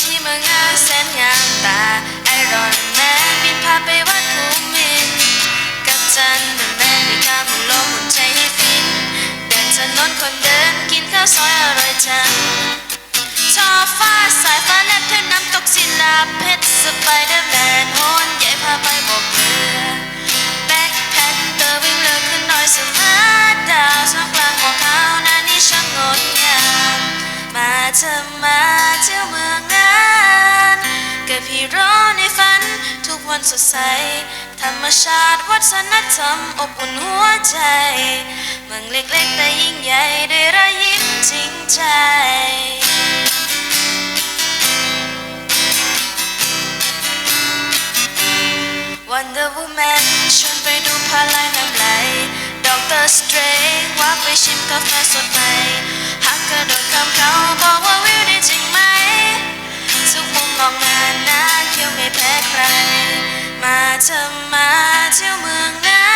ที่มืองงาเแสนงามตาไอรอนแมนบินพาไปวัดภูมินกับจันทร์แมนมีข้าวหมุนลมหมุนใจให้ฟิน เดินถนนคนเดินกินข้าวซอยอร่อยจังชอฟ้าสายฟ้าแลบเท่าน้ำตกศิลาเพชรสไปเดอร์แมนโหนใหญ่พาไปบอกเรือแบ็คแพคเตอร์วิ่งเลือขึ้นหน่อยสมาดาวท่ามกลางหมอกขาวนั้นนี่ช่างงดงามมาเธอมา พี่รอในฝัน ทุกวันสดใส ธรรมชาติวัฒนธรรมอบอุ่นหัวใจ เมืองเล็กๆแต่ยิ่งใหญ่ด้วยรอยยิ้มจริงใจ Wonder Woman ชวนไปดูพลายน้ำไหลดอกเตอร์สเตรว่า เธอมาเที่ยวเมืองงา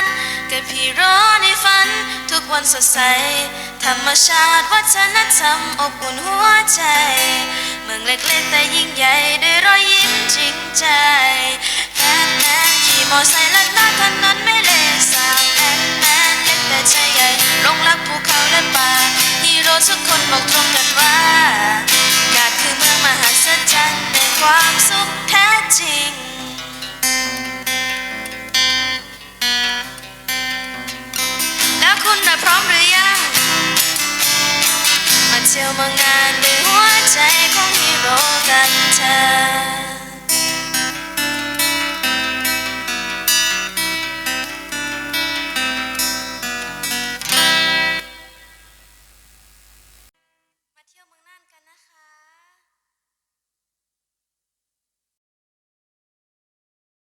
นกับพี่รอในฝันทุกวันสดใส ธรรมชาติวัฒนธรรมอบอุ่นหัวใจ เมืองเล็กๆแต่ยิ่งใหญ่ด้วยรอยยิ้มจริงใจแมนแมนขี่มอไซค์ลัดหน้าถนนไม่เลสางแมนแมนเล็กแต่ใจใหญ่ลงรักภูเขาและป่าฮีโร่ทุกคนบอกตรง มา